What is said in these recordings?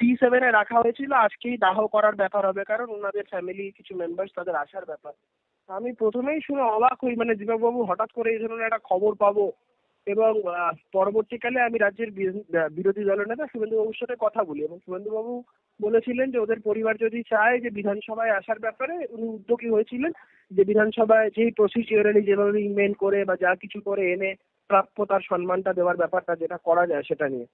টি সেভেনে রাখা হয়েছিল। আজকেই দাহ করার ব্যাপার হবে, কারণ ওনাদের ফ্যামিলি কিছু মেম্বার্স তাদের আসার ব্যাপার। আমি প্রথমেই শুনে অবাক হই মানে দীপকবাবু হঠাৎ করে এই ধরনের একটা খবর পাবো এবং পরবর্তীকালে আমি রাজ্যের বিরোধী দলের নেতা শুভেন্দুবাবুর সাথে কথা বলি এবং শুভেন্দুবাবু বলেছিলেন যে ওদের পরিবার যদি চায় যে বিধানসভায় আসার ব্যাপারে, উনি উদ্যোগী হয়েছিলেন যে বিধানসভায় যেই প্রসিডিওরালি যেভাবে ইমেল করে বা যা কিছু করে এনে প্রাপ্য তার সম্মানটা দেওয়ার ব্যাপারটা যেটা করা যায় সেটা নিয়ে।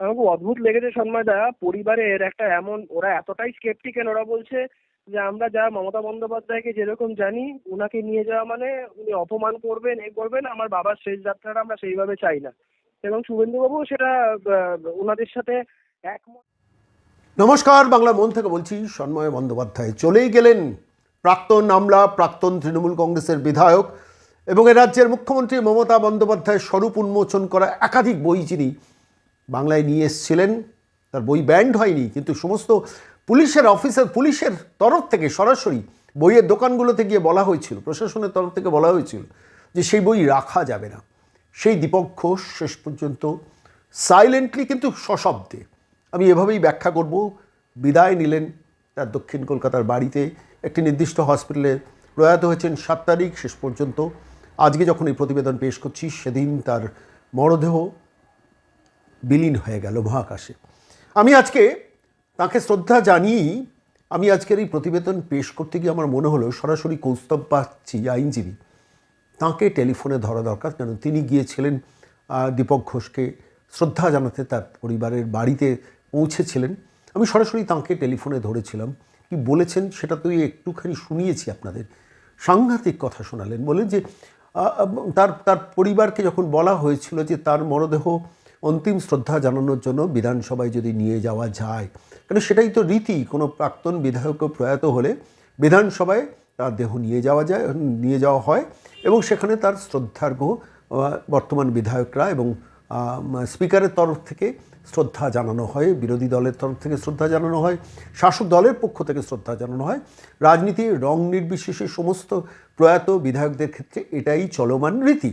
আমার খুব অদ্ভুত লেগেছে সন্ময়দা পরিবারের একটা এমন, ওরা এতটাই স্কেপটিক্যাল ওরা বলছে যে আমরা যা মমতা বন্দ্যোপাধ্যায়কে যেরকম জানি, উনাকে নিয়ে যাওয়া মানে উনি অপমান করবেন, এ করবেন, আমার বাবার শেষ যাত্রাটা আমরা সেইভাবে চাই না। এবং শুভেন্দুবাবু সেটা ওনাদের সাথে একমত। নমস্কার, বাংলা মন থেকে বলছি, সন্ময় বন্দ্যোপাধ্যায় চলেই গেলেন প্রাক্তন আমলা, প্রাক্তন তৃণমূল কংগ্রেসের বিধায়ক এবং এ রাজ্যের মুখ্যমন্ত্রী মমতা বন্দ্যোপাধ্যায়ের স্বরূপ উন্মোচন করা একাধিক বই যিনি বাংলায় নিয়ে এসেছিলেন। তার বই ব্যান্ড হয়নি, কিন্তু সমস্ত পুলিশের অফিসার, পুলিশের তরফ থেকে সরাসরি বইয়ের দোকানগুলোতে গিয়ে বলা হয়েছিল, প্রশাসনের তরফ থেকে বলা হয়েছিল যে সেই বই রাখা যাবে না। সেই দীপক ঘোষ শেষ পর্যন্ত সাইলেন্টলি কিন্তু সশব্দে, আমি এভাবেই ব্যাখ্যা করব, বিদায় নিলেন তার দক্ষিণ কলকাতার বাড়িতে। একটি নির্দিষ্ট হসপিটালে প্রয়াত হয়েছেন সাত তারিখ, শেষ পর্যন্ত। আজকে যখন এই প্রতিবেদন পেশ করছি, সেদিন তার মরদেহ বিলীন হয়ে গেল মহাকাশে। আমি আজকে তাকে শ্রদ্ধা জানিয়েই আমি আজকের এই প্রতিবেদন পেশ করতে গিয়ে আমার মনে হলো, সরাসরি কৌস্তব পাচ্ছি আইনজীবী, তাঁকে টেলিফোনে ধরা দরকার। কেন? তিনি গিয়েছিলেন দীপক ঘোষকে শ্রদ্ধা জানাতে তার পরিবারের বাড়িতে পৌঁছেছিলেন। আমি সরাসরি তাঁকে টেলিফোনে ধরেছিলাম। কি বলেছেন সেটা তো একটুখানি শুনিয়েছি আপনাদের। সাংঘাতিক কথা শোনালেন। বলে যে তার তার পরিবারকে যখন বলা হয়েছিল যে তার মরদেহ অন্তিম শ্রদ্ধা জানানোর জন্য বিধানসভায় যদি নিয়ে যাওয়া যায়। কেন সেটাই তো রীতি, কোনো প্রাক্তন বিধায়ক প্রয়াত হলে বিধানসভায় তার দেহ নিয়ে যাওয়া যায়, নিয়ে যাওয়া হয় এবং সেখানে তার শ্রদ্ধার্ঘ বর্তমান বিধায়করা এবং স্পিকারের তরফ থেকে শ্রদ্ধা জানানো হয়, বিরোধী দলের তরফ থেকে শ্রদ্ধা জানানো হয়, শাসক দলের পক্ষ থেকে শ্রদ্ধা জানানো হয়। রাজনীতির রং নির্বিশেষে সমস্ত প্রয়াত বিধায়কদের ক্ষেত্রে এটাই চলমান রীতি।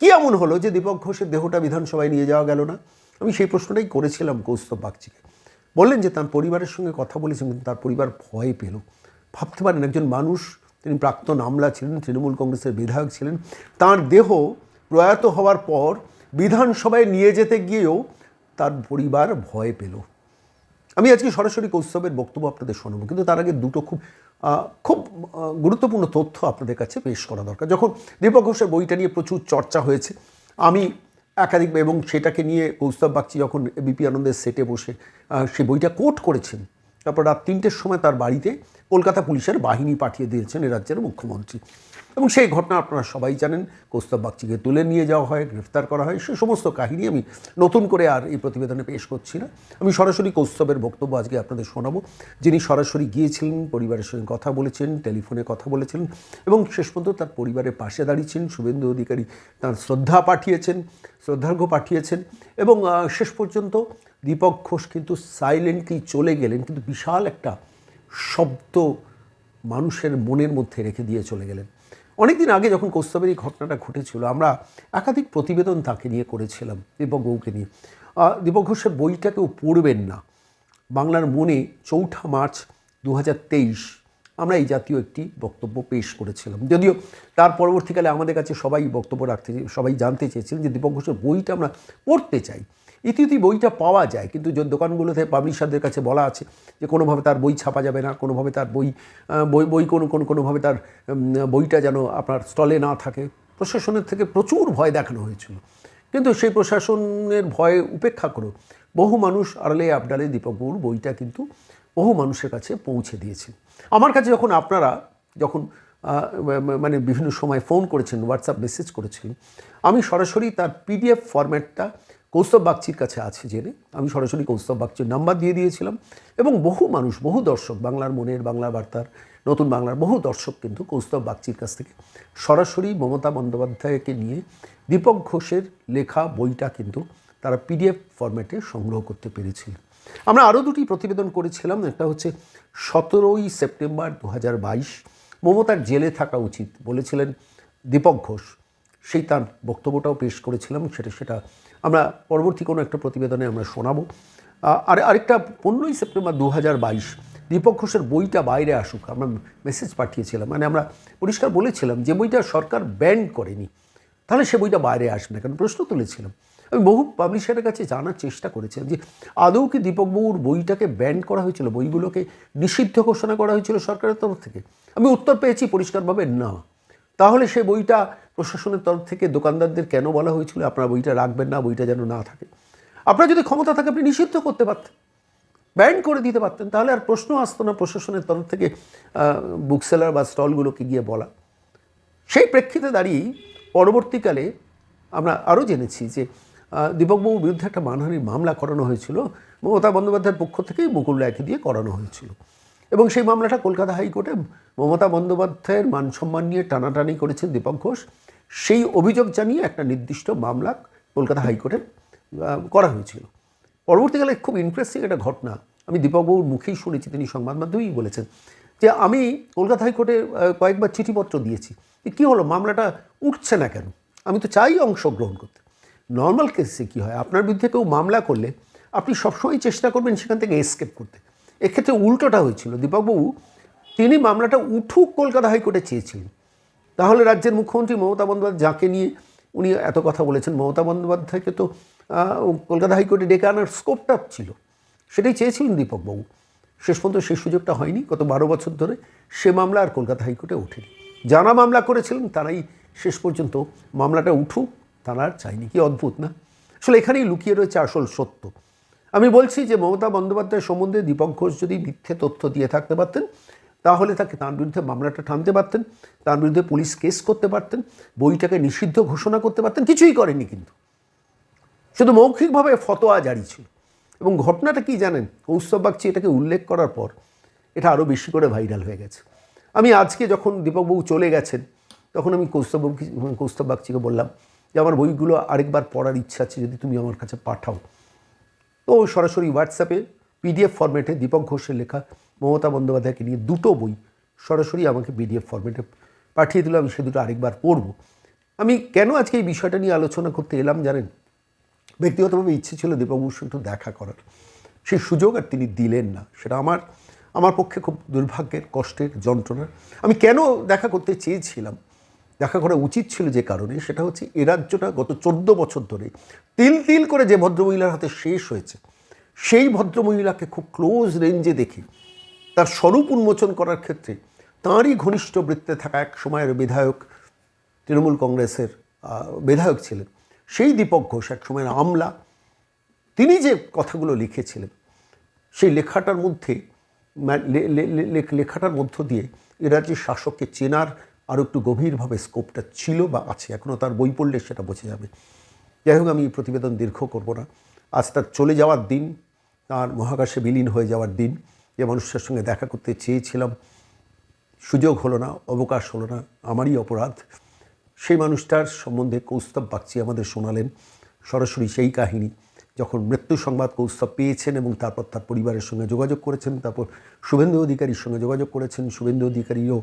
কি এমন হলো যে দীপক ঘোষের দেহটা বিধানসভায় নিয়ে যাওয়া গেল না? আমি সেই প্রশ্নটাই করেছিলাম কৌস্তব বাগচিকে। বললেন যে তার পরিবারের সঙ্গে কথা বলেছেন কিন্তু তার পরিবার ভয় পেল। ভাবতে পারেন একজন মানুষ, তিনি প্রাক্তন আমলা ছিলেন, তৃণমূল কংগ্রেসের বিধায়ক ছিলেন, তার দেহ প্রয়াত হওয়ার পর বিধানসভায় নিয়ে যেতে গিয়েও তার পরিবার ভয় পেল। আমি আজকে সরাসরি কৌস্তবের বক্তব্য আপনাদের শোনাবো, কিন্তু তার আগে দুটো খুব খুব গুরুত্বপূর্ণ তথ্য আপনাদের কাছে পেশ করা দরকার। যখন দীপক ঘোষের বইটা নিয়ে প্রচুর চর্চা হয়েছে, আমি একাধিক, এবং সেটাকে নিয়ে কৌস্তব বাগচি যখন বিপি আনন্দের সেটে বসে সে বইটা কোট করেছেন, তারপর রাত তিনটের সময় তার বাড়িতে কলকাতা পুলিশের বাহিনী পাঠিয়ে দিয়েছেন এ রাজ্যের মুখ্যমন্ত্রী। এবং সেই ঘটনা আপনারা সবাই জানেন কৌস্তব বাগচিকে তুলে নিয়ে যাওয়া হয়, গ্রেফতার করা হয়, সে সমস্ত কাহিনী আমি নতুন করে আর এই প্রতিবেদনে পেশ করছি না। আমি সরাসরি কৌস্তবের বক্তব্য আজকে আপনাদের শোনাবো। যিনি সরাসরি গিয়েছিলেন, পরিবারের সঙ্গে কথা বলেছেন, টেলিফোনে কথা বলেছিলেন এবং শেষ পর্যন্ত তার পরিবারের পাশে দাঁড়িয়েছেন, শুভেন্দু অধিকারী তার শ্রদ্ধা পাঠিয়েছেন, শ্রদ্ধার্ঘ্য পাঠিয়েছেন এবং শেষ পর্যন্ত দীপক ঘোষ কিন্তু সাইলেন্টলি চলে গেলেন, কিন্তু বিশাল একটা শব্দ মানুষের মনের মধ্যে রেখে দিয়ে চলে গেলেন। অনেকদিন আগে যখন কৌস্তবের এই ঘটনাটা ঘটেছিল, আমরা একাধিক প্রতিবেদন তাকে নিয়ে করেছিলাম, দীপক বউকে নিয়ে। দীপক ঘোষের বইটা কেউ পড়বেন না। বাংলার মনে চৌঠা মার্চ দু হাজার তেইশ আমরা এই জাতীয় একটি বক্তব্য পেশ করেছিলাম। যদিও তার পরবর্তীকালে আমাদের কাছে সবাই বক্তব্য রাখতে, সবাই জানতে চেয়েছিলেন যে দীপক ঘোষের বইটা আমরা পড়তে চাই। ইতিউতি বইটা পাওয়া যায়, কিন্তু যে দোকানগুলোতে পাবলিশারদের কাছে বলা আছে যে কোনোভাবে তার বই ছাপা যাবে না, কোনোভাবে তার বই বই বই কোনো কোনো, কোনোভাবে তার বইটা যেন আপনার স্টলে না থাকে। প্রশাসনের থেকে প্রচুর ভয় দেখানো হয়েছিল। কিন্তু সেই প্রশাসনের ভয় উপেক্ষা করে বহু মানুষ আড়ালে আবডালে দীপক বউর বইটা কিন্তু বহু মানুষের কাছে পৌঁছে দিয়েছেন আমার কাছে যখন আপনারা যখন মানে বিভিন্ন সময় ফোন করেছেন হোয়াটসঅ্যাপ মেসেজ করেছিলেন আমি সরাসরি তার পিডিএফ ফরম্যাটটা কৌস্তব বাগচির কাছে আছে জেনে আমি সরাসরি কৌস্তব বাগচির নাম্বার দিয়ে দিয়েছিলাম এবং বহু মানুষ, বহু দর্শক, বাংলার মনের বাংলা বার্তার নতুন বাংলার বহু দর্শক কিন্তু কৌস্তব বাগচির কাছ থেকে সরাসরি মমতা বন্দ্যোপাধ্যায়কে নিয়ে দীপক ঘোষের লেখা বইটা কিন্তু তারা পিডিএফ ফরম্যাটে সংগ্রহ করতে পেরেছিল। আমরা আরও দুটি প্রতিবেদন করেছিলাম, একটা হচ্ছে সতেরোই সেপ্টেম্বর দু হাজার বাইশ, মমতার জেলে থাকা উচিত বলেছিলেন দীপক ঘোষ। সেই তার বক্তব্যটাও পেশ করেছিলাম, সেটা সেটা আমরা পরবর্তী কোনো একটা প্রতিবেদনে আমরা শোনাবো। আর আরেকটা পনেরোই সেপ্টেম্বর দু হাজার বাইশ দীপক ঘোষের বইটা বাইরে আসুক, আমরা মেসেজ পাঠিয়েছিলাম মানে আমরা পরিষ্কার বলেছিলাম যে বইটা সরকার ব্যান করেনি, তাহলে সে বইটা বাইরে আসবে না কারণ প্রশ্ন তুলেছিলাম। আমি বহু পাবলিশারের কাছে জানার চেষ্টা করেছিলাম যে আদৌ কি দীপকবাবুর বইটাকে ব্যান করা হয়েছিল, বইগুলোকে নিষিদ্ধ ঘোষণা করা হয়েছিল সরকারের তরফ থেকে? আমি উত্তর পেয়েছি পরিষ্কারভাবে না। তাহলে সে বইটা প্রশাসনের তরফ থেকে দোকানদারদের কেন বলা হয়েছিল? আপনারা বইটা রাখবেন না, বইটা যেন না থাকে। আপনার যদি ক্ষমতা থাকে, আপনি নিষিদ্ধ করতে পারতেন, ব্যান করে দিতে পারতেন। তাহলে আর প্রশ্ন আসতো না প্রশাসনের তরফ থেকে বুক সেলার বা স্টলগুলোকে গিয়ে বলা। সেই প্রেক্ষিতে দাঁড়িয়েই পরবর্তীকালে আমরা আরও জেনেছি যে দীপকবাবুর বিরুদ্ধে একটা মানহানির মামলা করানো হয়েছিল। মমতা বন্দ্যোপাধ্যায়ের পক্ষ থেকেই মুকুল রায়কে দিয়ে করানো হয়েছিল। এবং সেই মামলাটা কলকাতা হাইকোর্টে মমতা বন্দ্যোপাধ্যায়ের মান সম্মান নিয়ে টানাটানি করেছেন দীপক ঘোষ। সেই অভিযোগ জানিয়ে একটা নির্দিষ্ট মামলা কলকাতা হাইকোর্টে করা হয়েছিল। পরবর্তীকালে খুব ইন্টারেস্টিং একটা ঘটনা, আমি দীপকবাবুর মুখেই শুনেছি, তিনি সংবাদ মাধ্যমেই বলেছেন যে আমি কলকাতা হাইকোর্টে কয়েকবার চিঠিপত্র দিয়েছি। কী হলো? মামলাটা উঠছে না কেন? আমি তো চাই অংশগ্রহণ করতে। নর্মাল কেসে কী হয়? আপনার বিরুদ্ধে কেউ মামলা করলে আপনি সবসময় চেষ্টা করবেন সেখান থেকে এসকেপ করতে। এক্ষেত্রে উল্টোটা হয়েছিল। দীপকবাবু, তিনি মামলাটা উঠুক কলকাতা হাইকোর্টে চেয়েছিলেন। তাহলে রাজ্যের মুখ্যমন্ত্রী মমতা বন্দ্যোপাধ্যায় যাকে নিয়ে উনি এত কথা বলেছেন, মমতা বন্দ্যোপাধ্যায়কে তো কলকাতা হাইকোর্টে ডেকে আনার স্কোপটা ছিল। সেটাই চেয়েছিলেন দীপকবাবু। শেষ পর্যন্ত সেই সুযোগটা হয়নি, গত বারো বছর ধরে সে মামলা আর কলকাতা হাইকোর্টে ওঠেনি। যারা মামলা করেছিলেন, তারাই শেষ পর্যন্ত মামলাটা উঠুক, তারা আর চায়নি। কি অদ্ভুত না? আসলে এখানেই লুকিয়ে রয়েছে আসল সত্য। আমি বলছি যে মমতা বন্দ্যোপাধ্যায় সম্বন্ধে দীপক ঘোষ যদি মিথ্যে তথ্য দিয়ে থাকতে পারতেন, তাহলে তাকে তার বিরুদ্ধে মামলাটা টানতে পারতেন, তার বিরুদ্ধে পুলিশ কেস করতে পারতেন, বইটাকে নিষিদ্ধ ঘোষণা করতে পারতেন, কিছুই করেনি কিন্তু। শুধু মৌখিকভাবে ফতোয়া জারি ছিল। এবং ঘটনাটা কি জানেন, কৌস্তব বাগচি এটাকে উল্লেখ করার পর এটা আরও বেশি করে ভাইরাল হয়ে গেছে। আমি আজকে যখন দীপকবাবু চলে গেছেন, তখন আমি কৌস্তব কৌস্তব বাগচিকে বললাম যে, আমার বইগুলো আরেকবার পড়ার ইচ্ছা আছে, যদি তুমি আমার কাছে পাঠাও। ও সরাসরি হোয়াটসঅ্যাপে পিডিএফ ফরম্যাটে দীপক ঘোষের লেখা, মমতা বন্দ্যোপাধ্যায়কে নিয়ে দুটো বই সরাসরি আমাকে পিডিএফ ফরম্যাটে পাঠিয়ে দিল, আমি সে দুটো আরেকবার পড়ব। আমি কেন আজকে এই বিষয়টা নিয়ে আলোচনা করতে এলাম জানেন? ব্যক্তিগতভাবে ইচ্ছে ছিল দীপকবাবুর সঙ্গে একটু দেখা করার। সেই সুযোগ আর তিনি দিলেন না। সেটা আমার আমার পক্ষে খুব দুর্ভাগ্যের, কষ্টের যন্ত্রণার। আমি কেন দেখা করতে চেয়েছিলাম? দেখা করা উচিত ছিল যে কারণে, সেটা হচ্ছে এ রাজ্যটা গত চোদ্দ বছর ধরে তিল তিল করে যে ভদ্রমহিলার হাতে শেষ হয়েছে, সেই ভদ্রমহিলাকে খুব ক্লোজ রেঞ্জে দেখে, তার স্বরূপ উন্মোচন করার ক্ষেত্রে তাঁরই ঘনিষ্ঠ বৃত্তে থাকা এক সময়ের বিধায়ক, তৃণমূল কংগ্রেসের বিধায়ক ছিলেন, সেই দীপক ঘোষ এক সময়ের আমলা, তিনি যে কথাগুলো লিখেছিলেন, সেই লেখাটার মধ্যে লেখাটার মধ্য দিয়ে এ রাজ্যের শাসককে চেনার আরও একটু গভীরভাবে স্কোপটা ছিল বা আছে এখনও তার বই পড়লে সেটা বোঝা যাবে। যাই হোক, আমি প্রতিবেদন দীর্ঘ করব না। আজ তার চলে যাওয়ার দিন, তার মহাকাশে বিলীন হয়ে যাওয়ার দিন, যে মানুষের সঙ্গে দেখা করতে চেয়েছিলাম, সুযোগ হলো না, অবকাশ হলো না, আমারই অপরাধ। সেই মানুষটার সম্বন্ধে কৌস্তব বাগচি আমাদের শোনালেন, সরাসরি সেই কাহিনী। যখন মৃত্যু সংবাদ কৌস্তব পেয়েছেন এবং তারপর তার পরিবারের সঙ্গে যোগাযোগ করেছেন তারপর শুভেন্দু অধিকারীর সঙ্গে যোগাযোগ করেছেন শুভেন্দু অধিকারীও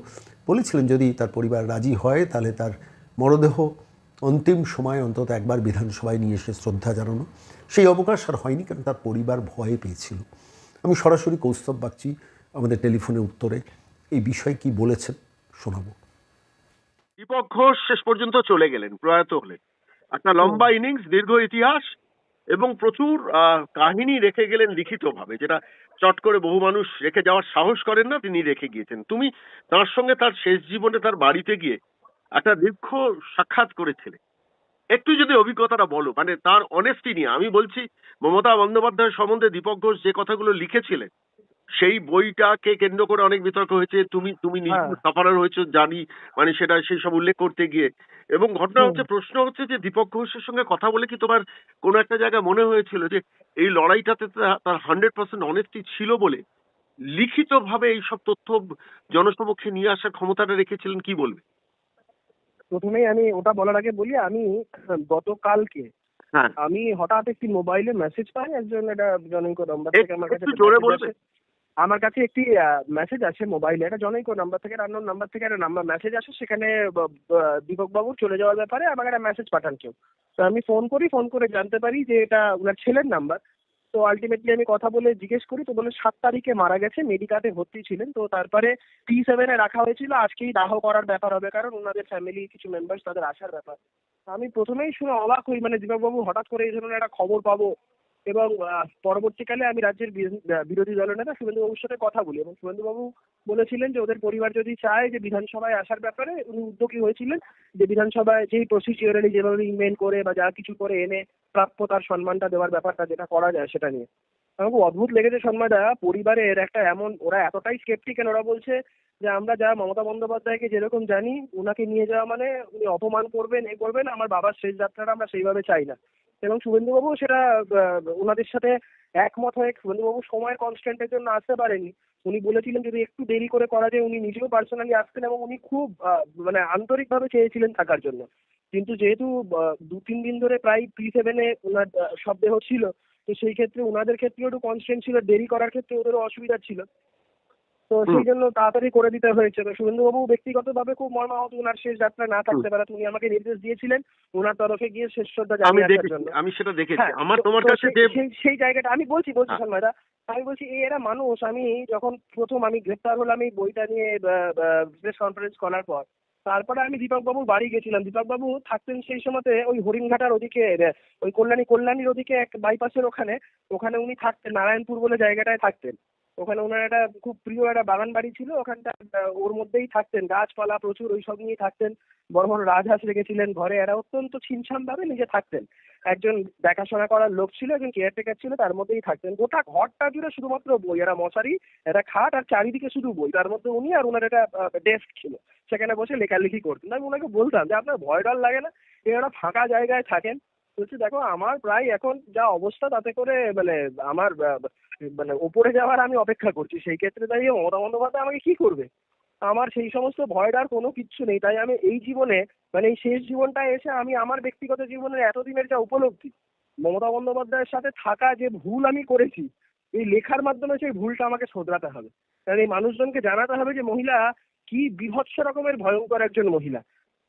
বলেছিলেন যদি তার পরিবার রাজি হয় তাহলে তার মরদেহ অন্তিম সময় অন্তত একবার বিধানসভায় নিয়ে এসে শ্রদ্ধা জানানো। সেই অবকাশ আর হয়নি কারণ তার পরিবার ভয়ে পেয়েছিল। আমি সরাসরি কৌস্তব বাগচি আমাদের টেলিফোনে উত্তরে। এই বিষয়ে কি বলেছেন শোনাবো। দীপক ঘোষ শেষ পর্যন্ত চলে গেলেন প্রয়াত হলেন। একটা লম্বা ইনিংস দীর্ঘ ইতিহাস এবং প্রচুর কাহিনী রেখে গেলেন লিখিতভাবে, যেটা চট করে বহু মানুষ রেখে যাওয়ার সাহস করেন না, তিনি রেখে গিয়েছেন। তুমি তার সঙ্গে তার শেষ জীবনে তার বাড়িতে গিয়ে একটা দীর্ঘ সাক্ষাৎ করেছিলে। একটু যদি অভিজ্ঞতাটা বলো মানে তার অনেস্টি নিয়ে। আমি বলছি, মমতা বন্দ্যোপাধ্যায় সম্বন্ধে দীপক ঘোষ যে কথাগুলো লিখেছিলেন সেই বইটাকে কেন্দ্র করে অনেক বিতর্ক হয়েছে তুমি তুমি নিজে হ্যাঁ। সাফারার হয়েছো জানি মানে সেটা সেই সব উল্লেখ করতে গিয়ে। এবং ঘটনা হচ্ছে প্রশ্ন হচ্ছে যে দীপক ঘোষের সঙ্গে কথা বলে কি তোমার কোনো একটা জায়গায় মনে হয়েছিল যে এই লড়াইটাতে তার হান্ড্রেড পার্সেন্ট অনেস্টি ছিল বলে লিখিতভাবে এই সব তথ্য জনসমক্ষে নিয়ে আসার ক্ষমতাটা রেখেছিলেন কি বলবে? প্রথমেই আমি ওটা বলার আগে বলি আমি গতকালকে হ্যাঁ। আমি হঠাৎ একটি মোবাইলে মেসেজ পাই একজন একটা জনৈক নাম্বার থেকে আমার কাছে জোরে বলবে? আমার কাছে একটি মেসেজ আছে মোবাইলে একটা জনৈক নাম্বার থেকে রান্নার নাম্বার থেকে একটা নাম্বার মেসেজ আসে, সেখানে দীপক বাবুর চলে যাওয়ার ব্যাপারে আমাকে একটা মেসেজ পাঠান কেউ। তো আমি ফোন করি ফোন করে জানতে পারি যে এটা ওনার ছেলের নাম্বার তো আলটিমেটলি আমি কথা বলে জিজ্ঞেস করি, তো বলে সাত তারিখে মারা গেছে মেডিকাতে ভর্তি ছিলেন। তো তারপরে টি সেভেনে রাখা হয়েছিল, আজকেই দাহ করার ব্যাপার হবে, কারণ ওনাদের ফ্যামিলি কিছু মেম্বার্স তাদের আসার ব্যাপার। আমি প্রথমেই শুনে অবাক হই মানে দীপকবাবু হঠাৎ করে এই ধরনের একটা খবর পাবো। এবং পরবর্তীকালে আমি রাজ্যের বিরোধী- দলনেতা শুভেন্দুবাবুর সাথে কথা বলি এবং শুভেন্দুবাবু বলেছিলেন যে ওদের পরিবার যদি চায় যে বিধানসভায় আসার ব্যাপারে উনি উদ্যোগী হয়েছিলেন যে বিধানসভায় যেই প্রসিডিওরালি যেভাবে ইমেল করে বা যা কিছু করে এনে প্রাপ্য তার সম্মানটা দেওয়ার ব্যাপারটা যেটা করা যায় সেটা নিয়ে। আমার খুব অদ্ভুত লেগেছে সন্ময়দা পরিবারের একটা এমন, ওরা এতটাই স্কেপটিক্যাল ওরা বলছে যে আমরা যা মমতা বন্দ্যোপাধ্যায়কে যেরকম জানি ওনাকে নিয়ে যাওয়া মানে উনি অপমান করবেন, এ করবেন, আমার বাবার শেষ যাত্রাটা আমরা সেইভাবে চাই না। এবং শুভেন্দুবাবু সেটা ওনাদের সাথে একমত হয়ে শুভেন্দুবাবু সময়ের কনস্ট্যান্টের জন্য আসতে পারেনি। উনি বলেছিলেন যদি একটু দেরি করে করা যায় উনি নিজেও পার্সোনালি আসতেন এবং উনি খুব মানে আন্তরিকভাবে চেয়েছিলেন থাকার জন্য। কিন্তু যেহেতু দু তিন দিন ধরে প্রায় পি সেভেনে ওনার আহ, শবদেহ ছিল তো সেই ক্ষেত্রে ওনাদের ক্ষেত্রেও একটু কনস্ট্যান্ট ছিল দেরি করার ক্ষেত্রে ওদেরও অসুবিধা ছিল। তো সেই জন্য তাড়াতাড়ি করে দিতে হয়েছে। তো শুভেন্দুবাবু ব্যক্তিগতভাবে খুব মর্মাহত ওনার শেষ যাত্রা না থাকতে পারে। উনি আমাকে নির্দেশ দিয়েছিলেন ওনার তরফে গিয়ে শেষ শ্রদ্ধা আমি জানিয়ে জন্য। আমি সেটা দেখেছি। হ্যাঁ, আমার তোমার কাছে সেই- জায়গাটা আমি বলছি বলছি হ্যাঁ। সন্ময়দা আমি বলছি এই এরা মানুষ আমি যখন প্রথম আমি গ্রেপ্তার হলাম এই বইটা নিয়ে প্রেস কনফারেন্স করার পর তারপরে আমি দীপক বাবুর বাড়ি গেছিলাম। দীপক বাবু থাকতেন সেই সময়তে ওই হরিণঘাটার ওদিকে ওই কল্যাণী কল্যাণীর ওদিকে এক বাইপাসের ওখানে। ওখানে উনি থাকতেন নারায়ণপুর বলে জায়গাটায় থাকতেন। ওখানে ওনার একটা খুব প্রিয় একটা বাগান বাড়ি ছিল, ওখানটা ওর মধ্যেই থাকতেন। গাছপালা প্রচুর ওই সব নিয়েই থাকতেন। বড় বড় রাজহাঁস রেখেছিলেন ঘরে। এরা অত্যন্ত ছিমছাম ভাবে নিজে থাকতেন। একজন দেখাশোনা করার লোক ছিল, একজন কেয়ারটেকার ছিল, তার মধ্যেই থাকতেন। গোটা ঘরটা জুড়ে শুধুমাত্র বই। এরা মশারি একটা খাট আর চারিদিকে শুধু বই। তার মধ্যে উনি আর ওনার একটা ডেস্ক ছিল। সেখানে বসে লেখালেখি করতেন। আমি ওনাকে বলতাম যে, আপনার ভয় ডর লাগে না? এরা ফাঁকা জায়গায় থাকেন? বলছি, দেখো, আমার প্রায় এখন যা অবস্থা, তাতে করে মানে আমার মানে ওপরে যাওয়ার আমি অপেক্ষা করছি। সেই ক্ষেত্রে দাঁড়িয়ে মমতা বন্দ্যোপাধ্যায় আমাকে কি করবে? আমার সেই সমস্ত ভয়টার কোনো কিচ্ছু নেই। তাই আমি এই জীবনে মানে এই শেষ জীবনটা এসে আমি আমার ব্যক্তিগত জীবনের এতদিনের যা উপলব্ধি, মমতা বন্দ্যোপাধ্যায়ের সাথে থাকা যে ভুল আমি করেছি, এই লেখার মাধ্যমে সেই ভুলটা আমাকে শোধরাতে হবে। কারণ এই মানুষজনকে জানাতে হবে যে, মহিলা, কি বিভৎস রকমের ভয়ঙ্কর একজন মহিলা।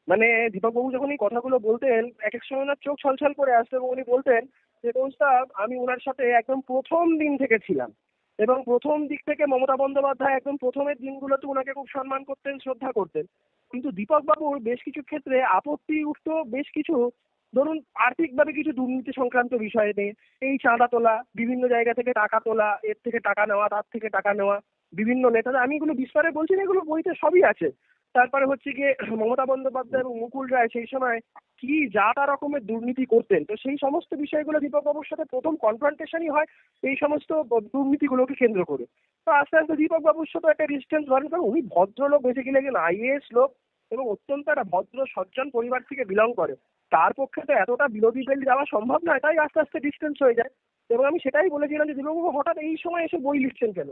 মানে দীপকবাবু যখন এই কথাগুলো বলতেন, এক এক সময় ওনার চোখ ছলছল করে আসতো এবং উনি বলতেন কৌস্তা আমি ওনার সাথে একদম প্রথম দিন থেকে ছিলাম। এবং প্রথম দিক থেকে মমতা বন্দ্যোপাধ্যায় একদম প্রথমের দিনগুলোতে ওনাকে খুব সম্মান করতেন, শ্রদ্ধা করতেন। কিন্তু দীপক বাবুর বেশ কিছু ক্ষেত্রে আপত্তি উঠতো বেশ কিছু, ধরুন, আর্থিকভাবে কিছু দুর্নীতি সংক্রান্ত বিষয় নিয়ে, এই চাঁদা তোলা, বিভিন্ন জায়গা থেকে টাকা তোলা, এর থেকে টাকা নেওয়া, তার থেকে টাকা নেওয়া, বিভিন্ন নেতারা আমি এগুলো বিস্তারে বলছি না, এগুলো বইতে সবই আছে। তারপরে হচ্ছে গিয়ে মমতা বন্দ্যোপাধ্যায় এবং মুকুল রায় সেই সময় কি যা তা রকমের দুর্নীতি করতেন। তো সেই সমস্ত বিষয়গুলো দীপক বাবুর সাথে প্রথম কনফ্রন্টেশনই হয় এই সমস্ত দুর্নীতিগুলোকে কেন্দ্র করে। তো আস্তে আস্তে দীপক বাবুর সাথে একটা ডিস্টেন্স ধরেন, কারণ উনি ভদ্রলোক বেসিক্যালি একজন আইএএস লোক এবং অত্যন্ত একটা ভদ্র, সজ্জন পরিবার থেকে বিলং করে। তার পক্ষে তো এতটা বিরোধী বেল যাওয়া সম্ভব নয়, তাই আস্তে আস্তে ডিস্টেন্স হয়ে যায়। এবং আমি সেটাই বলেছিলাম যে দীপকবাবু হঠাৎ এই সময় এসে বই লিখছেন কেন?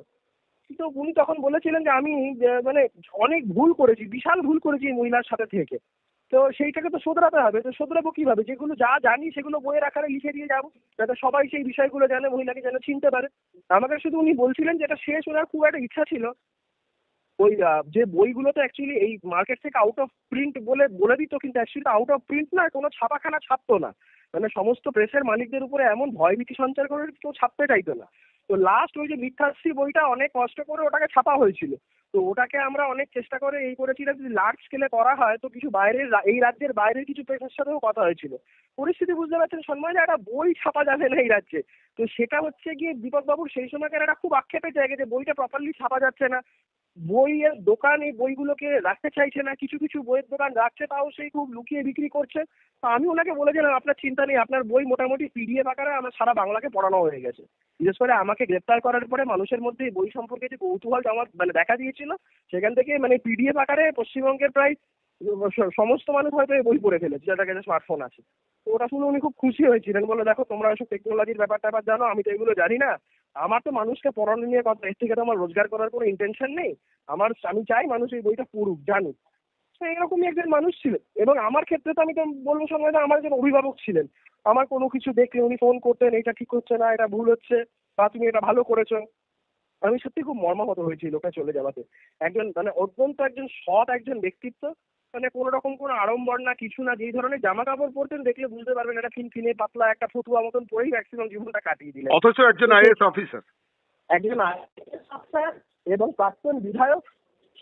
কিন্তু উনি তখন বলেছিলেন যে আমি মানে অনেক ভুল করেছি, বিশাল ভুল করেছি মহিলার সাথে থেকে। তো সেইটাকে তো শোধরাতে হবে। তো শোধরাবো কীভাবে? যেগুলো যা জানি সেগুলো বইয়ের আকারে লিখে দিয়ে যাব, যাতে সবাই সেই বিষয়গুলো জানে, মহিলাকে যেন চিনতে পারে। আমাকে শুধু উনি বলছিলেন যে এটা শেষ, ওনার খুব একটা ইচ্ছা ছিল। ওই যে বইগুলো তো অ্যাকচুয়ালি এই মার্কেট থেকে আউট অফ প্রিন্ট বলে বলে দিত, কিন্তু অ্যাকচুয়ালি আউট অফ প্রিন্ট না কোনো ছাপাখানা ছাপতো না। মানে সমস্ত প্রেসের মালিকদের উপরে এমন ভয়ভীতি সঞ্চার করে কেউ ছাপতে চাইতো না। তো লাস্ট ওই যে মিথ্যাশ্রী বইটা অনেক কষ্ট করে ওটাকে ছাপা হয়েছিল। তো ওটাকে আমরা অনেক চেষ্টা করে এই করেছিলাম যদি লার্জ স্কেলে করা হয়, তো কিছু বাইরের এই রাজ্যের বাইরের কিছু প্রেসের সাথেও কথা হয়েছিল। পরিস্থিতি বুঝতে পারছেন সম্মান একটা বই ছাপা যাবে না এই রাজ্যে। তো সেটা হচ্ছে গিয়ে দীপক বাবুর সেই সময়কার একটা খুব আক্ষেপের জায়গা যে বইটা প্রপারলি ছাপা যাচ্ছে না। বইয়ের দোকান এই বইগুলোকে রাখতে চাইছে না, কিছু কিছু বইয়ের দোকান রাখছে, তাও সেই খুব লুকিয়ে বিক্রি করছে। তো আমি ওনাকে বলেছিলাম আপনার চিন্তা নেই, আপনার বই মোটামুটি পিডিএফ আকারে আমার সারা বাংলাকে পড়ানো হয়ে গেছে। বিশেষ করে আমাকে গ্রেপ্তার করার পরে মানুষের মধ্যে বই সম্পর্কে যে কৌতূহল আমার মানে দেখা দিয়েছিল, সেখান থেকে মানে পিডিএফ আকারে পশ্চিমবঙ্গের প্রায় সমস্ত মানুষ হয়তো এই বই পড়ে ফেলেছে যাদের কাছে স্মার্টফোন আছে। তো ওটা শুনে উনি খুব খুশি হয়েছিলেন বলে দেখো, তোমরা এসব টেকনোলজির ব্যাপার ট্যাপার জানো, আমি তো এগুলো জানি না। আমার তো মানুষকে পড়ানো নিয়ে কথা, এর থেকে তো আমার রোজগার করার কোনো ইন্টেনশন নেই। আমার, আমি চাই মানুষ এই বইটা পড়ুক, জানুক। এরকমই একজন মানুষ ছিলেন। এবং আমার ক্ষেত্রে তো আমি তো বলব সময় আমার একজন অভিভাবক ছিলেন। আমার কোনো কিছু দেখলে উনি ফোন করতেন এটা ঠিক হচ্ছে না, এটা ভুল হচ্ছে, বা তুমি এটা ভালো করেছ। আমি সত্যি খুব মর্মাহত হয়েছি লোকটা চলে যাওয়াতে। একজন মানে অত্যন্ত একজন সৎ একজন ব্যক্তিত্ব মানে কোনো রকম কোনো আড়ম্বর না কিছু না যেই ধরনের জামা কাপড় পরতেন দেখলে বুঝতে পারবেন এটা ফিনফিনে পাতলা একটা ফতুয়া মতন পরেই ম্যাক্সিমাম জীবনটা কাটিয়ে দিলেন। অথচ একজন আইএস অফিসার একজন IAS অফিসার এবং প্রাক্তন বিধায়ক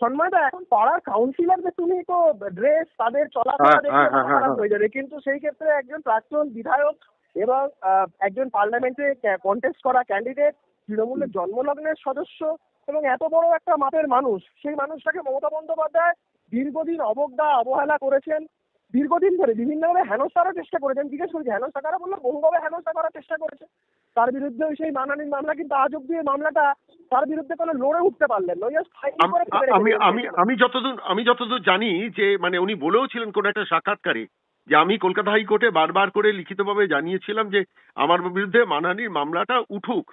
সম্মানটা এখন পাড়ার কাউন্সিলরদের তুমি তো ড্রেস তাদের চলাফেরা হ্যাঁ, হ্যাঁ, হ্যাঁ, হ্যাঁ। যাবে। কিন্তু সেই ক্ষেত্রে একজন প্রাক্তন বিধায়ক এবং একজন পার্লামেন্টে কন্টেস্ট করা ক্যান্ডিডেট তৃণমূলের জন্মলগ্নের সদস্য এবং এত বড় একটা মাপের মানুষ সেই মানুষটাকে মমতা বন্দ্যোপাধ্যায় দীর্ঘদিন অবজ্ঞা অবহেলা করেছেন। দীর্ঘদিন ধরে বিভিন্নভাবে হেনস্থারও চেষ্টা করেছেন। জিজ্ঞেস করেছি হেনস্থা কারা বলল? বহুভাবে হেনস্থা করার চেষ্টা করেছে। তার বিরুদ্ধে সেই মানহানির মামলা কিন্তু আজ অব্দি এই মামলাটা তার বিরুদ্ধে কোনো লড়ে উঠতে পারলেন আমি আমি আমি যতদূর আমি যতদূর জানি যে মানে উনি বলেও ছিলেন কোন একটা সাক্ষাৎকারে যে আমি কলকাতা হাইকোর্টে বারবার করে লিখিতভাবে জানিয়েছিলাম যে আমার বিরুদ্ধে মানহানির মামলাটা উঠুক।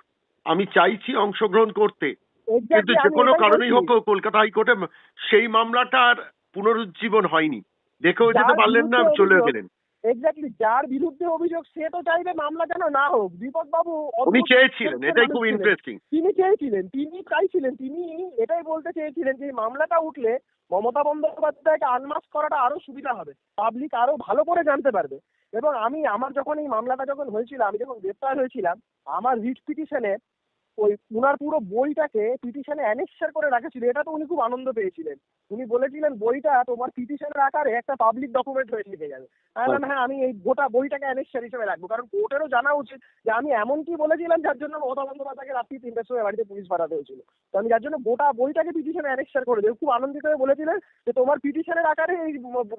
আমি চাইছি অংশগ্রহণ করতে। কিন্তু যে কোনো কারণেই হোক কলকাতা হাইকোর্টে সেই মামলাটার পুনরুজ্জীবন হয়নি। দেখেও যেতে যার পারলেন না চলে গেলেন। এক্স্যাক্টলি যার বিরুদ্ধে অভিযোগ সে তো চাইবে মামলা যেন না হোক। দীপক বাবু উনি চেয়েছিলেন এটাই খুব ইন্টারেস্টিং তিনি চেয়েছিলেন তিনি চাইছিলেন তিনি এটাই বলতে চেয়েছিলেন যে মামলাটা উঠলে মমতা বন্দ্যোপাধ্যায়কে আনমাস্ক করাটা আরও সুবিধা হবে। পাবলিক আরও ভালো করে জানতে পারবে। এবং আমি আমার যখন এই মামলাটা যখন হয়েছিল আমি যখন গ্রেপ্তার হয়েছিলাম আমার রিট পিটিশনে ওই উনার পুরো বইটাকে পিটিশনে অ্যানেক্সার করে রাখেছিল, এটা তো উনি খুব আনন্দ পেয়েছিলেন। উনি বলেছিলেন, বইটা তোমার পিটিশনের আকারে একটা পাবলিক ডকুমেন্ট হয়ে লিখে যাবে। আমি হ্যাঁ আমি এই গোটা বইটাকে অ্যানেক্সার হিসেবে রাখব। কারণ কোর্টেরও জানা উচিত যে আমি এমন কি বলেছিলাম, যার জন্য মমতা বন্দ্যোপাধ্যায়কে রাত্রি তিনটার সময় বাড়িতে পুলিশ পাঠাতে হয়েছিল। তো আমি যার জন্য গোটা বইটাকে পিটিশনে অ্যানেক্সার করে দেবো। খুব আনন্দিত হয়ে বলেছিলেন যে তোমার পিটিশনের আকারে এই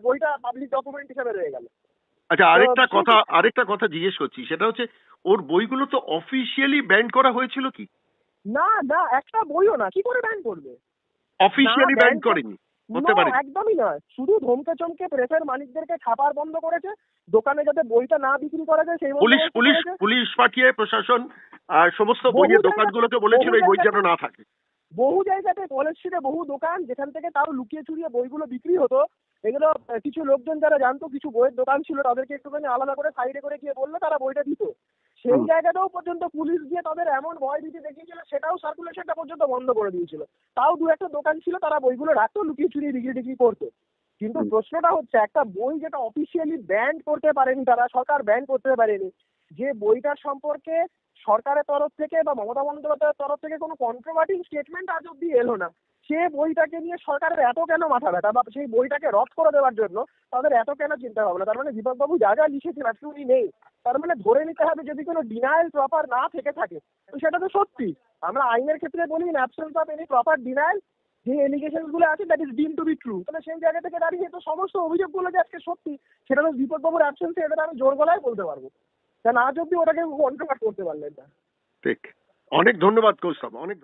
বইটা পাবলিক ডকুমেন্ট হিসেবে রয়ে গেল। আচ্ছা আরেকটা কথা আরেকটা কথা জিজ্ঞেস করছি সেটা হচ্ছে ওর বইগুলো তো অফিসিয়ালি ব্যান্ড করা হয়েছিল কি? না না একটা বইও না কি করে ব্যান করবে? অফিসিয়ালি ব্যান্ড করেনি হতে পারে একদমই নয় শুধু ধমকে চমকে প্রেসের মালিকদেরকে ছাপার বন্ধ করেছে দোকানে যাতে বইটা না বিক্রি করা যায় সেই পুলিশ পুলিশ পুলিশ পাঠিয়ে প্রশাসন আর সমস্ত বইয়ের দোকানগুলোকে বলেছিল এই বহু বই যেন না থাকে। বহু জায়গাতে কলেজ স্ট্রিটে বহু দোকান যেখান থেকে তাও লুকিয়ে চুরিয়ে বইগুলো বিক্রি হতো এগুলো কিছু লোকজন যারা জানতো কিছু বইয়ের দোকান ছিল তাদেরকে একটুখানি আলাদা করে সাইডে করে গিয়ে বলল তারা বইটা দিত। সেই জায়গাটাও পর্যন্ত পুলিশ গিয়ে তাদের এমন ভয় ভীতি দেখিয়েছিল সেটাও সার্কুলেশনটা পর্যন্ত বন্ধ করে দিয়েছিল। তাও দু একটা দোকান ছিল তারা বইগুলো রাখতো লুকিয়ে চুরিয়ে বিক্রি টিক্রি করতো। কিন্তু প্রশ্নটা হচ্ছে একটা বই যেটা অফিসিয়ালি ব্যান্ড করতে পারেনি তারা সরকার ব্যান্ড করতে পারেনি যে বইটার সম্পর্কে সরকারের তরফ থেকে বা মমতা বন্দ্যোপাধ্যায়ের তরফ থেকে কোনো কন্ট্রোভার্টিং স্টেটমেন্ট আজ অব্দি এলো না। সে বইটাকে নিয়ে সরকারের এত কেন মাথা ব্যথা বা সেই বইটাকে রদ করে দেওয়ার জন্য তাদের এত কেন চিন্তা ভাবনা? তার মানে দীপকবাবু যা যা লিখেছেন আজকে উনি নেই। তার মানে ধরে নিতে হবে যদি কোনো ডিনায়াল প্রপার না থেকে থাকে, তো সেটা তো সত্যি। আমরা আইনের ক্ষেত্রে বলি absence of any proper denial যে এলিগেশনগুলো আছে that is deemed to be true তাহলে সেই জায়গা থেকে দাঁড়িয়ে তো সমস্ত অভিযোগগুলো যে আজকে সত্যি, সেটা তো দীপকবাবুর অ্যাবসেন্সে এটা তো আমি জোর গলায় বলতে পারব। কারণ আজ অব্দি ওটাকে কন্ট্রোভার্ট করতে পারলেন না। ঠিক। অনেক ধন্যবাদ কৌস্তব, অনেক